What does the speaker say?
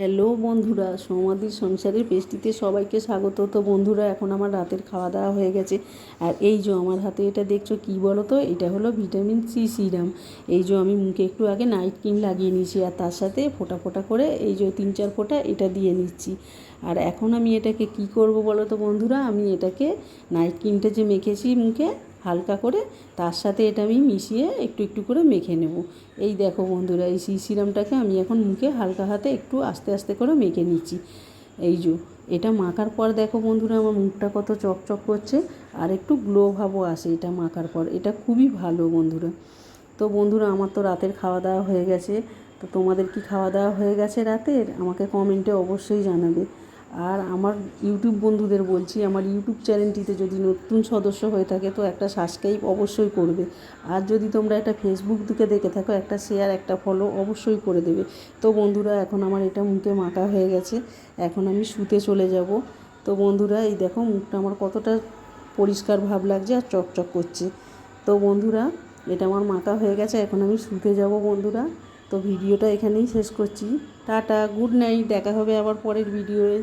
Hello বন্ধুরা, সমাধির সংসারের পেস্টিতে সবাইকে স্বাগত। তো বন্ধুরা, এখন আমার রাতের খাওয়া দাওয়া হয়ে গেছে। আর এই যে আমার হাতে এটা দেখছ কি বলো তো এটা হলো ভিটামিন সি সিরাম। এই যে আমি মুখে একটু আগে নাইট ক্রিম লাগিয়ে নিয়েছি আর তার সাথে ফোঁটা ফোটা করে এই যে তিন চার ফোঁটা এটা দিয়ে নিচ্ছি। আর এখন আমি এটাকে কি করব বলো তো বন্ধুরা? আমি এটাকে নাইট ক্রিমটা যে মেখেছি মুখে হালকা করে তার সাথে এটা আমি মিশিয়ে একটু একটু করে মেখে নেব। এই দেখো বন্ধুরা, এই সি সিরামটাকে আমি এখন মুখে হালকা হাতে একটু আস্তে আস্তে করে মেখে নিচ্ছি। এই যে, এটা মাখার পর দেখো বন্ধুরা, আমার মুখটা কত চকচক করছে আর একটু গ্লো ভাবও আসে এটা মাখার পর। এটা খুবই ভালো বন্ধুরা। তো বন্ধুরা, আমার তো রাতের খাওয়া দাওয়া হয়ে গেছে। তো তোমাদের কি খাওয়া দাওয়া হয়ে গেছে রাতের? আমাকে কমেন্টে অবশ্যই জানাবে। আর আমার ইউটিউব বন্ধুদের বলছি, আমার ইউটিউব চ্যানেলটিতে যদি নতুন সদস্য হয়ে থাকে, তো একটা সাবস্ক্রাইব অবশ্যই করবে। আর যদি তোমরা একটা ফেসবুক দিকে দেখে থাকো, একটা শেয়ার একটা ফলো অবশ্যই করে দেবে। তো বন্ধুরা, এখন আমার এটা মুখে মাখা হয়ে গেছে। এখন আমি শুতে চলে যাব। তো বন্ধুরা, এই দেখো মুখটা আমার কতটা পরিষ্কার ভাব লাগছে আর চকচক করছে। তো বন্ধুরা, এটা আমার মাখা হয়ে গেছে। এখন আমি শুতে যাব বন্ধুরা। তো ভিডিওটা এখানেই শেষ করছি। টাটা গুড নাইট দেখা হবে আবার পরের ভিডিওয়ে